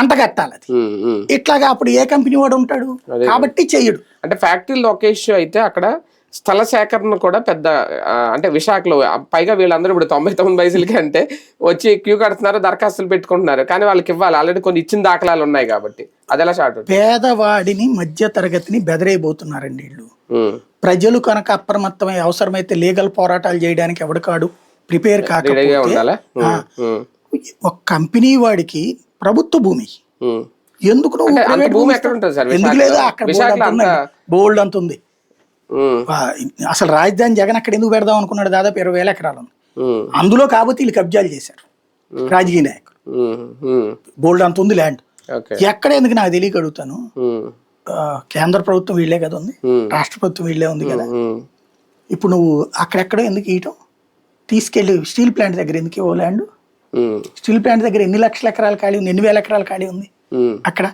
అంటగట్టాలి అది. ఇట్లాగా అప్పుడు ఏ కంపెనీ వాడు ఉంటాడు. కాబట్టి చెయ్యడు. అంటే ఫ్యాక్టరీ లొకేషన్ అయితే అక్కడ స్థల సేకరణ కూడా పెద్ద అంటే విశాఖలో పైగా వీళ్ళందరూ ఇప్పుడు తొంభై తొమ్మిది వయసులకి అంటే వచ్చి క్యూ కడుతున్నారు దరఖాస్తులు పెట్టుకుంటున్నారు. కానీ వాళ్ళకి ఇవ్వాలి. ఆల్రెడీ కొన్ని ఇచ్చిన దాఖలాలు ఉన్నాయి కాబట్టి. అది ఎలా షార్ట్ పేదవాడిని మధ్య తరగతిని బెదరైపోతున్నారండి వీళ్ళు. ప్రజలు కనుక అప్రమత్తమై అవసరమైతే లీగల్ పోరాటాలు చేయడానికి ఎవడకాడు ప్రిపేర్ రెడీగా కాకపోతే ఒక కంపెనీ వాడికి ప్రభుత్వ భూమి. ఎందుకు నువ్వు భూమి భూమి ఎక్కడ ఉంటుంది సార్? ఎందుకు? లేదా? అక్కడ బోల్డ్ అంత ఉంది. అసలు రాజధాని జగన్ అక్కడ ఎందుకు పెడదాం అనుకున్నాడు? దాదాపు ఇరవై వేల ఎకరాలు ఉంది. అందులో కాబట్టి వీళ్ళు కబ్జాలు చేశారు. రాజకీయ నాయకులు. బోల్డ్ అంత ఉంది ల్యాండ్ ఎక్కడ ఎందుకు నాకు తెలియక అడుగుతాను? కేంద్ర ప్రభుత్వం వీళ్ళే కదా ఉంది. రాష్ట్ర ప్రభుత్వం వీళ్ళే ఉంది కదా. ఇప్పుడు నువ్వు అక్కడెక్కడో ఎందుకు ఇయటం తీసుకెళ్ళి స్టీల్ ప్లాంట్ దగ్గర ఎందుకు ఇవ్వ ల్యాండ్ ఉమ్, స్టీల్ ప్లాంట్ దగ్గర ఎన్ని లక్షల ఎకరాలు ఖాళీ ఉంది? ఎన్ని వేల ఎకరాలు ఖాళీ ఉంది? అక్కడ.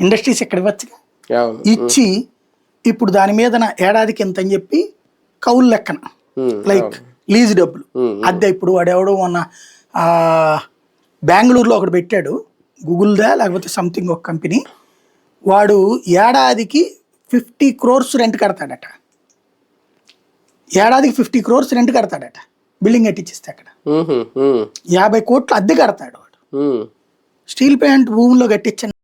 ఇండస్ట్రీస్ ఎక్కడ ఇవ్వచ్చుగా? అవును. ఇచ్చి ఇప్పుడు దాని మీద ఏడాదికి ఎంత అని చెప్పి కౌలు లెక్కన. లైక్ లీజ్ డబ్బులు. అద్దె ఇప్పుడు వాడు ఎవడో మొన్న బెంగళూరులో ఒకటి పెట్టాడు. గూగుల్దా లేకపోతే సంథింగ్ ఒక కంపెనీ వాడు ఏడాదికి ఫిఫ్టీ క్రోర్స్ రెంట్ కడతాడట. ఏడాదికి ఫిఫ్టీ క్రోర్స్ రెంట్ కడతాడట. బిల్డింగ్ కట్టించేస్తే అక్కడ. యాభై కోట్లు అద్దె కడతాడు వాడు. స్టీల్ ప్లాంట్ భూమిలో కట్టించిన